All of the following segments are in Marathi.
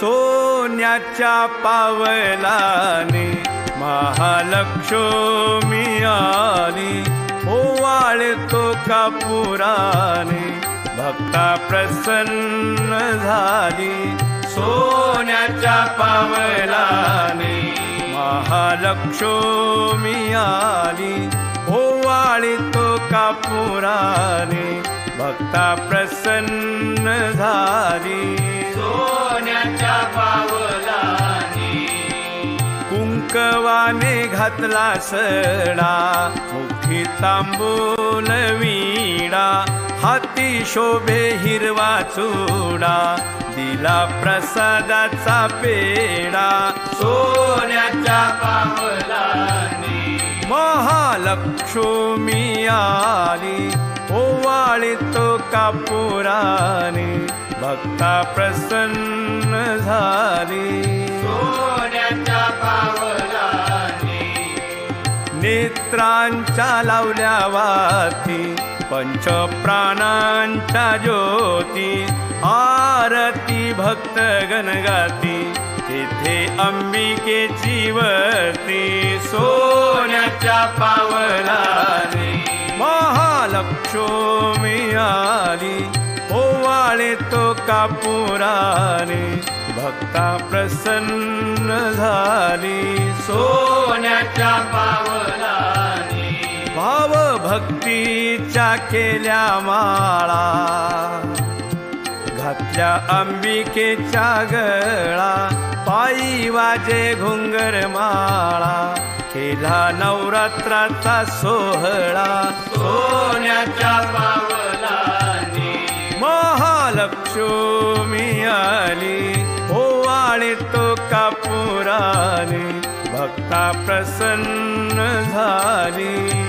सोन्याच्या पावलाने महालक्ष्मी आली. ओवाळतो कापुराने भक्ता प्रसन्न झाली. सोन्याच्या पावलाने महालक्ष्मी आली. ओवाळतो कापुराने भक्ता प्रसन्न झाली. पावलाने. कुंकवाने घातला सडा मुखी तांबूल विडा. हाती शोभे हिरवा चुडा दिला प्रसादाचा पेडा सोन्याच्या पावलाने. महालक्ष्मी आली ओवाळीतो कापुराने. भक्ता प्रसन्न झाली. सोन्याच्या पावलाने नेत्रांच्या लावल्या वाती पंच प्राणांच्या ज्योती आरती भक्त गणगाती तेथे अंबिकेची वरती. सोन्याच्या पावलाने महालक्ष्मी आली ओवाळे तो कापुराने भक्ता प्रसन्न झाली. सोन्याच्या पावलाने. भाव भक्तीच्या केल्या माळा घातल्या अंबिकेच्या गळा पायी वाजे घुंगर माळा केला नवरात्राचा सोहळा. सोन्याच्या पावलाने. आली. ओवाळे तो कापुराने भक्ता प्रसन्न झाली.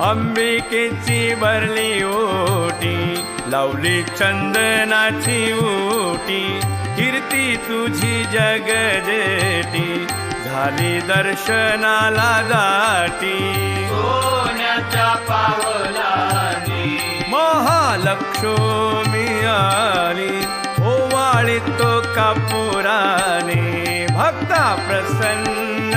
अंबिकेची भरली ओटी लावली चंदनाची ओटी कीर्ती तुझी जगजेटी झाली दर्शनाला दाटी सोन्याच्या लक्ष्मी आली ओवाळी तो कापुराने भक्ता प्रसन्न